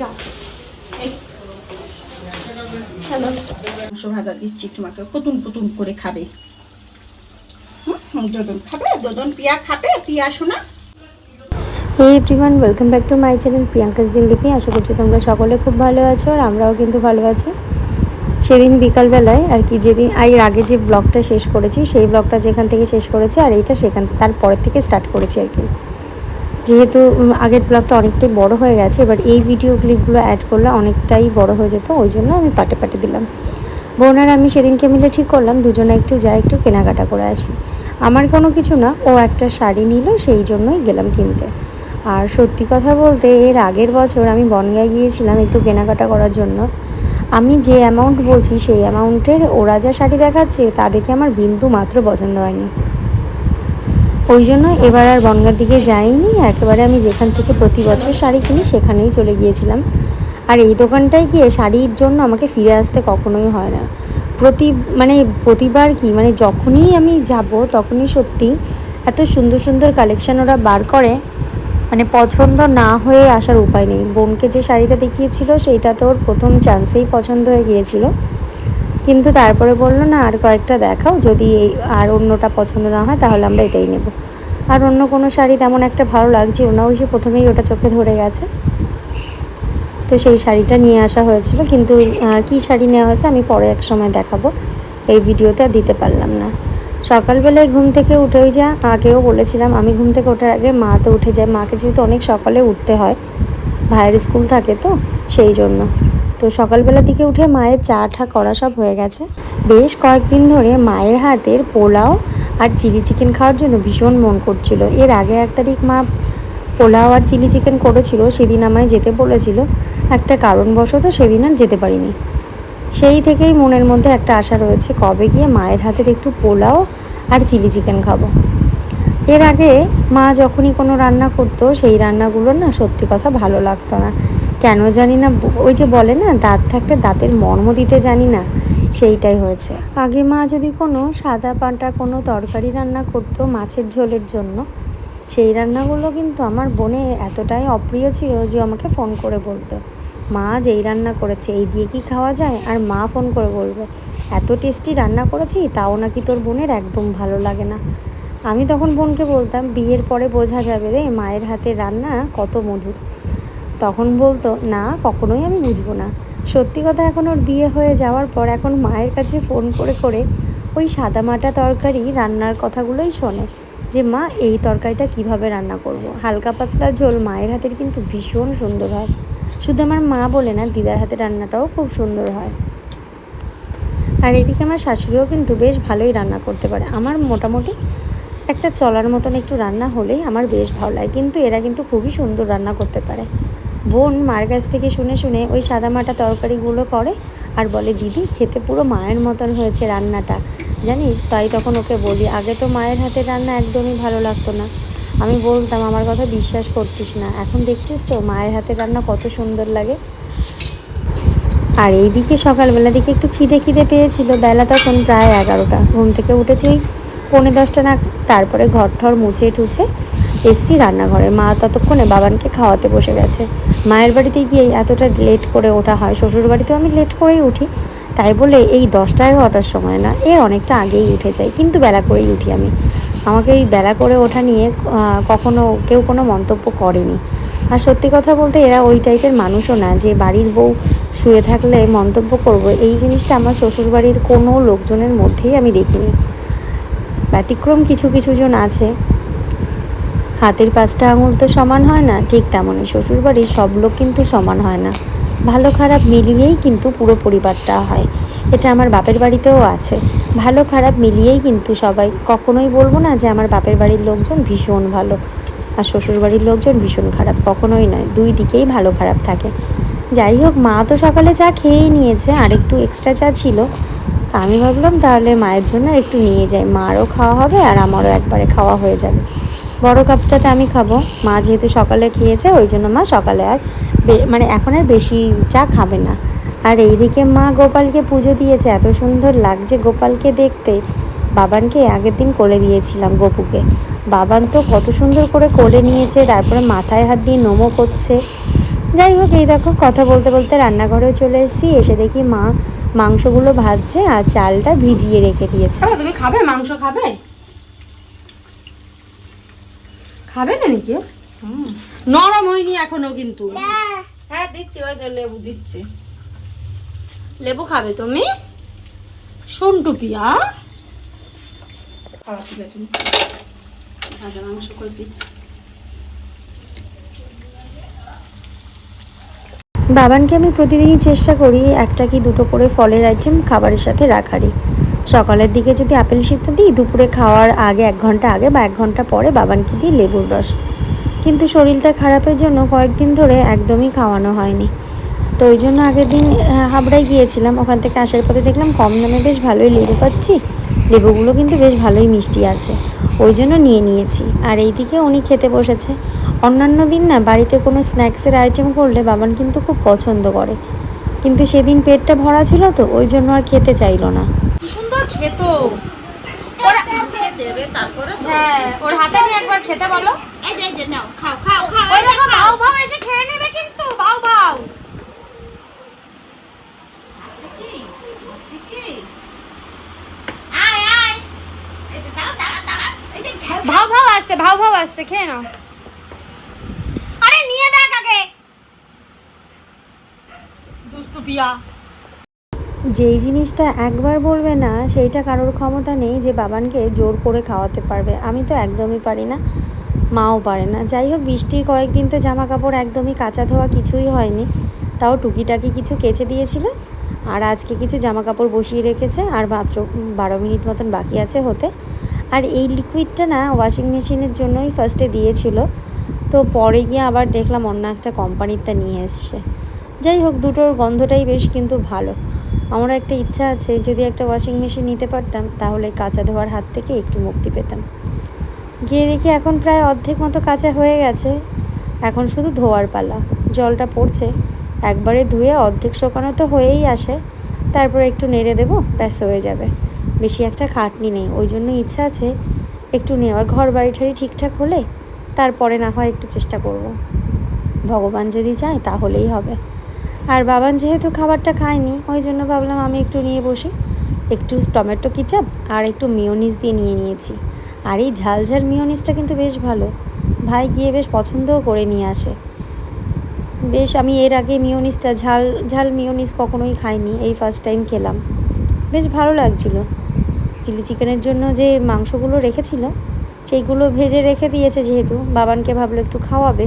যাও। এই। হ্যালো মাংস ভাজা দিচ্ছি তোমাকে পুতুন পুতুন করে খাবে? হুম, হুম, দোদন খাবে? দোদন পিয়া খাবে? পিয়া শোনা? এই everyone welcome back to my channel Priyanka's দিললিপি আশা করছি তোমরা সকলে খুব ভালো আছো আর আমরাও কিন্তু ভালো আছি। সেদিন বিকালবেলায় আর কি যেদিন এর আগে যে ব্লগটা শেষ করেছি সেই ব্লগটা যেখান থেকে শেষ করেছি আর এইটা সেখান তারপরের থেকে স্টার্ট করেছি আর কি। যেহেতু আগের ব্লগটা অনেকটাই বড় হয়ে গেছে, এবার এই ভিডিও ক্লিপগুলো অ্যাড করলে অনেকটাই বড় হয়ে যেত, ওই জন্য আমি পাটে পাটে দিলাম। বোন আর আমি সেদিনকে মিলে ঠিক করলাম, দুজনে একটু যাই, একটু কেনাকাটা করে আসি। আমার কোনো কিছু না, ও একটা শাড়ি নিল, সেই জন্যই গেলাম কিনতে। আর সত্যি কথা বলতে, এর আগের বছর আমি বনগায় গিয়েছিলাম একটু কেনাকাটা করার জন্য। আমি যে অ্যামাউন্ট বলছি, সেই অ্যামাউন্টের ওরা যা শাড়ি দেখাচ্ছে, তা দেখে আমার বিন্দু মাত্র পছন্দ হয়নি। ওই জন্য এবার আর বনগার দিকে যাইনি। একেবারে আমি যেখান থেকে প্রতি বছর শাড়ি কিনি সেখানেই চলে গিয়েছিলাম। আর এই দোকানটায় গিয়ে শাড়ির জন্য আমাকে ফিরে আসতে কখনোই হয় না। প্রতি মানে প্রতিবার কি মানে যখনই আমি যাব তখনই সত্যি এত সুন্দর সুন্দর কালেকশান ওরা বার করে মানে পছন্দ না হয়ে আসার উপায় নেই। বোনকে যে শাড়িটা দেখিয়েছিল, সেইটা তো ওর প্রথম চান্সেই পছন্দ হয়ে গিয়েছিল। কিন্তু তারপরে বলল, না, আর কয়েকটা দেখাও, যদি এই আর অন্যটা পছন্দ না হয়, তাহলে আমরা এটাই নেব। আর অন্য কোনো শাড়ি তেমন একটা ভালো লাগছে না ওই যে প্রথমেই ওটা চোখে ধরে গেছে। তো সেই শাড়িটা নিয়ে আসা হয়েছিল, কিন্তু কী শাড়ি নেওয়া হয়েছে আমি পরে এক সময় দেখাবো। এই ভিডিওতে আর দিতে পারলাম না। সকালবেলায় ঘুম থেকে উঠে যা আগেও বলেছিলাম, আমি ঘুম থেকে ওঠার আগে মা তো উঠে যায়। মাকে যেহেতু অনেক সকালে উঠতে হয়, ভাইয়ের স্কুল থাকে তো, সেই জন্য। তো সকালবেলার দিকে উঠে মায়ের চা ঠা করা সব হয়ে গেছে। বেশ কয়েকদিন ধরে মায়ের হাতের পোলাও আর চিলি চিকেন খাওয়ার জন্য ভীষণ মন করছিল। এর আগে এক তারিখ মা পোলাও আর চিলি চিকেন করেছিল, সেদিন আমায় যেতে বলেছিল। একটা কারণবশত সেদিন আর যেতে পারিনি। সেই থেকেই মনের মধ্যে একটা আশা রয়েছে, কবে গিয়ে মায়ের হাতের একটু পোলাও আর চিলি চিকেন খাব। এর আগে মা যখনই কোনো রান্না করতো, সেই রান্নাগুলো না সত্যি কথা ভালো লাগতো না। কেন জানি না। ওই যে বলে না, দাঁত থাকতে দাঁতের মর্ম দিতে জানি না। সেইটাই হয়েছে। আগে মা যদি কোনো সাদা পাটা কোনো তরকারি রান্না করতো মাছের ঝোলের জন্য, সেই রান্নাগুলো কিন্তু আমার বোনে এতটাই অপ্রিয় ছিল যে আমাকে ফোন করে বলতো, মা, যেই রান্না করেছে, এই দিয়ে কি খাওয়া যায়? আর মা ফোন করে বলবে, এত টেস্টি রান্না করেছি, তাও নাকি তোর বোনের একদম ভালো লাগে না? আমি তখন বোনকে বলতাম, বিয়ের পরে বোঝা যাবে রে, মায়ের হাতে রান্না কত মধুর। তখন বলতো, না, কখনোই আমি বুঝব না। সত্যি কথা, এখন ওর বিয়ে হয়ে যাওয়ার পর এখন মায়ের কাছে ফোন করে করে ওই সাদামাটা তরকারি রান্নার কথাগুলোই শোনে যে, মা, এই তরকারিটা কীভাবে রান্না করব। হালকা পাতলা ঝোল মায়ের হাতের কিন্তু ভীষণ সুন্দর হয়। শুধু আমার মা বলে না, দিদার হাতে রান্নাটাও খুব সুন্দর হয়। আর এদিকে আমার শাশুড়িও কিন্তু বেশ ভালোই রান্না করতে পারে। আমার মোটামুটি একটা চলার মতন একটু রান্না হলেই আমার বেশ ভালো লাগে, কিন্তু এরা কিন্তু খুবই সুন্দর রান্না করতে পারে। বোন মার কাছ থেকে শুনে শুনে ওই সাদামাটা তরকারিগুলো করে আর বলে, দিদি, খেতে পুরো মায়ের মতন হয়েছে রান্নাটা। জানিস, তাই তখন ওকে বলি, আগে তো মায়ের হাতের রান্না একদমই ভালো লাগতো না। আমি বলতাম, আমার কথা বিশ্বাস করতিস না। এখন দেখছিস তো মায়ের হাতের রান্না কত সুন্দর লাগে। আর এইদিকে সকালবেলা দিকে একটু খিদে খিদে পেয়েছিল। বেলা তখন প্রায় এগারোটা। ঘুম থেকে উঠেছি ওই পৌনে দশটা না তারপরে ঘর ঠর মুছে টুছে এসছি রান্নাঘরে। মা ততক্ষণে বাবানকে খাওয়াতে বসে গেছে। মায়ের বাড়িতে গিয়ে এতটা লেট করে ওঠা হয়। শ্বশুর বাড়িতেও আমি লেট করেই উঠি। তাই বলে এই দশটা এগারোটার সময় না, এর অনেকটা আগেই উঠে যাই। কিন্তু বেলা করেই উঠি আমি। আমাকে এই বেলা করে ওঠা নিয়ে কখনো কেউ কোনো মন্তব্য করেনি। আর সত্যি কথা বলতে এরা ওই টাইপের মানুষও না যে বাড়ির বউ শুয়ে থাকলে মন্তব্য করব। এই জিনিসটা আমার শ্বশুরবাড়ির কোনো লোকজনের মধ্যেই আমি দেখিনি। ব্যতিক্রম কিছু কিছু জন আছে। হাতের পাঁচটা আঙুল তো সমান হয় না, ঠিক তেমনই শ্বশুরবাড়ির সব লোক কিন্তু সমান হয় না। ভালো খারাপ মিলিয়েই কিন্তু পুরো পরিবারটা হয়। এটা আমার বাপের বাড়িতেও আছে। ভালো খারাপ মিলিয়েই কিন্তু সবাই, কখনোই বলব না যে আমার বাপের বাড়ির লোকজন ভীষণ ভালো। আর শ্বশুর বাড়ির লোকজন ভীষণ খারাপ, কখনোই নয়। দুই দিকেই ভালো খারাপ থাকে। যাই হোক, মা তো সকালে চা খেয়েই নিয়েছে আর একটু এক্সট্রা চা ছিল। আমি ভাবলাম তাহলে মায়ের জন্য একটু নিয়ে যাই। মারও খাওয়া হবে আর আমারও একবারে খাওয়া হয়ে যাবে। বড় কাপটাতে আমি খাব। মা যেহেতু সকালে খেয়েছে, ওই জন্য মা সকালে আর মানে এখন আর বেশি চা খাবে না। আর এইদিকে মা গোপালকে পুজো দিয়েছে। এত সুন্দর লাগছে গোপালকে দেখতে। বাবানকে আগের দিন কোলে দিয়েছিলাম গপুকে। বাবান তো কত সুন্দর করে কোলে নিয়েছে, তারপরে মাথায় হাত দিয়ে নমো করছে। যাই হোক, এই দেখো, কথা বলতে বলতে রান্নাঘরেও চলে এসেছি। এসে দেখি মা মাংসগুলো ভাজছে আর চালটা ভিজিয়ে রেখে দিয়েছে। তুমি খাবে? মাংস খাবে? খাবে না নাকি? নরম হয়নি এখনও কিন্তু। হ্যাঁ দিচ্ছি ওই যে লেবু দিচ্ছি। লেবু খাবে তুমি? সন্টু পিয়া। খাওয়া তুমি ভাজা মাংস করে দিচ্ছি। বাবানকে আমি প্রতিদিনই চেষ্টা করি একটা কি দুটো করে ফলের আইটেম খাবারের সাথে রাখারই। সকালের দিকে যদি আপেল সিদ্ধ দিই, দুপুরে খাওয়ার আগে এক ঘণ্টা আগে বা এক ঘণ্টা পরে বাবানকে দিই লেবুর রস। কিন্তু শরীরটা খারাপের জন্য কয়েকদিন ধরে একদমই খাওয়ানো হয়নি। তো ওই জন্য আগের দিন হাবড়ায় গিয়েছিলাম। ওখান থেকে আসার পথে দেখলাম কম দামে বেশ ভালোই লেবু পাচ্ছি। লেবুগুলো কিন্তু বেশ ভালোই মিষ্টি আছে। ওই জন্য নিয়ে নিয়েছি। আর এইদিকে উনি খেতে বসেছে। অন্যান্য দিন না বাড়িতে কোনো স্ন্যাক্সের আইটেম করলে বাবান কিন্তু খুব পছন্দ করে। কিন্তু সেদিন পেটটা ভরা ছিল তো ওই জন্য আর খেতে চাইলো না। সুন্দর খেত। হ্যাঁ ওর হাতে নিয়ে একবার খেতে বলো। এই যে এই যে নাও খাও খাও খাও ওই এই যে দেখো খাও। ভাও ভাও এসে খেয়ে নেবে কিন্তু ভাও ভাও কি? কি? আয় আয় এই যে দাঁড়া দাঁড়া দাঁড়া এই যে খেল ভাও ভাও আসছে ভাও ভাও আসছে, খেয়ে নাও। আরে, নিয়ে দেখ আগে। দুষ্টু পিয়া। যেই জিনিসটা একবার বলবে না, সেইটা কারোর ক্ষমতা নেই যে বাবানকে জোর করে খাওয়াতে পারবে। আমি তো একদমই পারি না, মাও পারে না। যাই হোক, বৃষ্টির কয়েকদিন তো জামা কাপড় একদমই কাঁচা ধোয়া কিছুই হয়নি। তাও টুকিটাকি কিছু কেচে দিয়েছিল, আর আজকে কিছু জামা কাপড় বসিয়ে রেখেছে, আর মাত্র বারো মিনিট মতন বাকি আছে হতে। আর এই লিকুইডটা না ওয়াশিং মেশিনের জন্যই ফার্স্টে দিয়েছিল। তো পরে গিয়ে আবার দেখলাম অন্য একটা কোম্পানিরটা নিয়ে এসছে। যাই হোক, দুটোর গন্ধটাই বেশ কিন্তু ভালো। আমার একটা ইচ্ছা আছে, যদি একটা ওয়াশিং মেশিন নিতে পারতাম, তাহলে কাঁচা ধোয়ার হাত থেকে একটু মুক্তি পেতাম। গিয়ে দেখি এখন প্রায় অর্ধেক মতো কাঁচা হয়ে গেছে। এখন শুধু ধোয়ার পালা। জলটা পড়ছে। একবারে ধুয়ে অর্ধেক শোকানো তো হয়েই আসে। তারপর একটু নেড়ে দেবো, ব্যাস হয়ে যাবে। বেশি একটা খাটনি নেই। ওই জন্য ইচ্ছা আছে একটু নেওয়ার ঘর বাড়ি ঠাড়ি ঠিকঠাক হলে তারপরে না হয় একটু চেষ্টা করব। ভগবান যদি চায় তাহলেই হবে। আর বাবান যেহেতু খাবারটা খায়নি, ওই জন্য ভাবলাম আমি একটু নিয়ে বসি। একটু টমেটো কিচাপ আর একটু মিওনিস দিয়ে নিয়ে নিয়েছি। আর এই ঝাল ঝাল মিওনিসটা কিন্তু বেশ ভালো। ভাই গিয়ে বেশ পছন্দও করে নিয়ে আসে। বেশ আমি এর আগে মিওনিসটা ঝাল ঝাল মিওনিস কখনোই খাইনি, এই ফার্স্ট টাইম খেলাম। বেশ ভালো লাগছিল। চিলি চিকেনের জন্য যে মাংসগুলো রেখেছিল, সেইগুলো ভেজে রেখে দিয়েছে যেহেতু, বাবানকে ভাবলো একটু খাওয়াবে।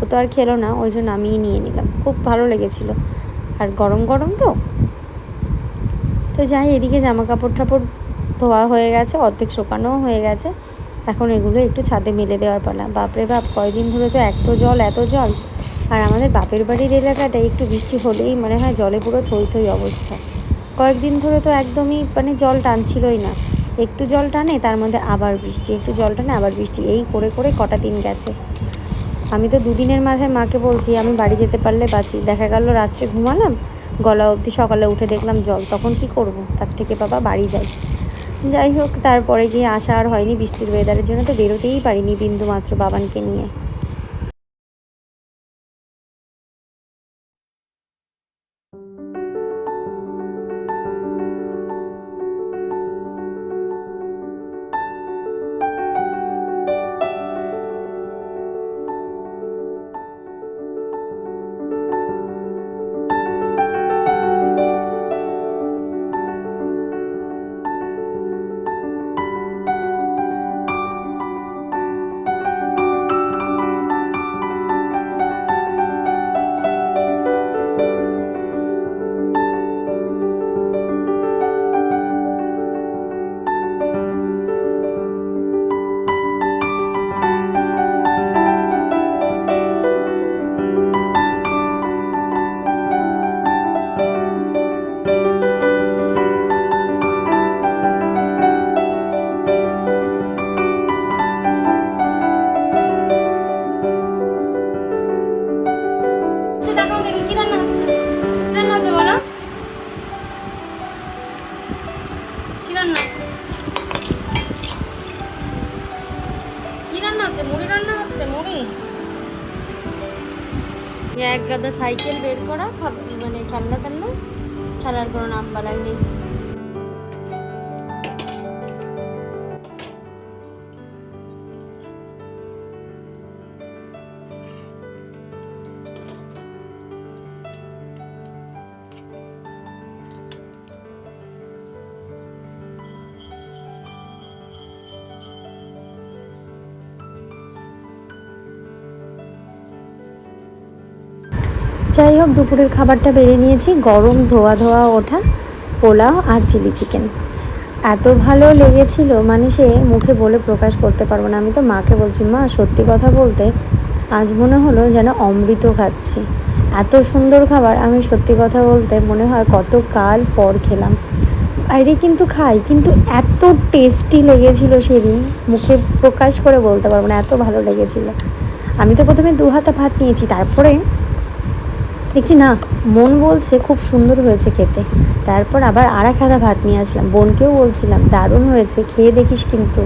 ও তো আর খেলো না, ওই জন্য আমিই নিয়ে নিলাম। খুব ভালো লেগেছিল। আর গরম গরম তো। তো যাই, এদিকে জামা কাপড় টাপড় ধোয়া হয়ে গেছে, অর্ধেক শুকানোও হয়ে গেছে। এখন এগুলো একটু ছাদে মেলে দেওয়ার পালা। বাপরে বাপ, কয়দিন ধরে তো এত জল এত জল। আর আমাদের বাপের বাড়ির এলাকাটা একটু বৃষ্টি হলেই মনে হয় জলে পুরো থই থই অবস্থা। কয়েকদিন ধরে তো একদমই মানে জল টানছিলই না। একটু জল টানে, তার মধ্যে আবার বৃষ্টি, একটু জল টানে, আবার বৃষ্টি, এই করে করে কটা দিন গেছে। আমি তো দুদিনের মাথায় মাকে বলছি, আমি বাড়ি যেতে পারলে বাঁচি। দেখা গেল, রাত্রে ঘুমালাম, গলা অবধি সকালে উঠে দেখলাম জল, তখন কি করব? তার থেকে বাবা বাড়ি যাই। যাই হোক, তারপরে গিয়ে আসা আর হয়নি, বৃষ্টির ওয়েদারের জন্য তো বেরোতেই পারিনি বিন্দু মাত্র বাবানকে নিয়ে। সাইকেল বের করা মানে খেলনা টেলনা খেলার কোনো নাম বলার নেই। যাই হোক, দুপুরের খাবারটা বেড়ে নিয়েছি। গরম ধোয়া ধোয়া ওঠা, পোলাও আর চিলি চিকেন। এত ভালো লেগেছিল মানে সে মুখে বলে প্রকাশ করতে পারব না। আমি তো মাকে বলছি, মা, সত্যি কথা বলতে আজ মনে হলো যেন অমৃত খাচ্ছি। এত সুন্দর খাবার, আমি সত্যি কথা বলতে মনে হয় কত কাল পর খেলাম। বাইরে কিন্তু খাই, কিন্তু এত টেস্টি লেগেছিল সেদিন, মুখে প্রকাশ করে বলতে পারব না, এত ভালো লেগেছিল। আমি তো প্রথমে দু হাতা ভাত নিয়েছি, তারপরে দেখছি না, মন বলছে খুব সুন্দর হয়েছে খেতে। তারপর আবার আর এক ভাত নিয়ে আসলাম। বোনকেও বলছিলাম, দারুণ হয়েছে, খেয়ে দেখিস কিন্তু।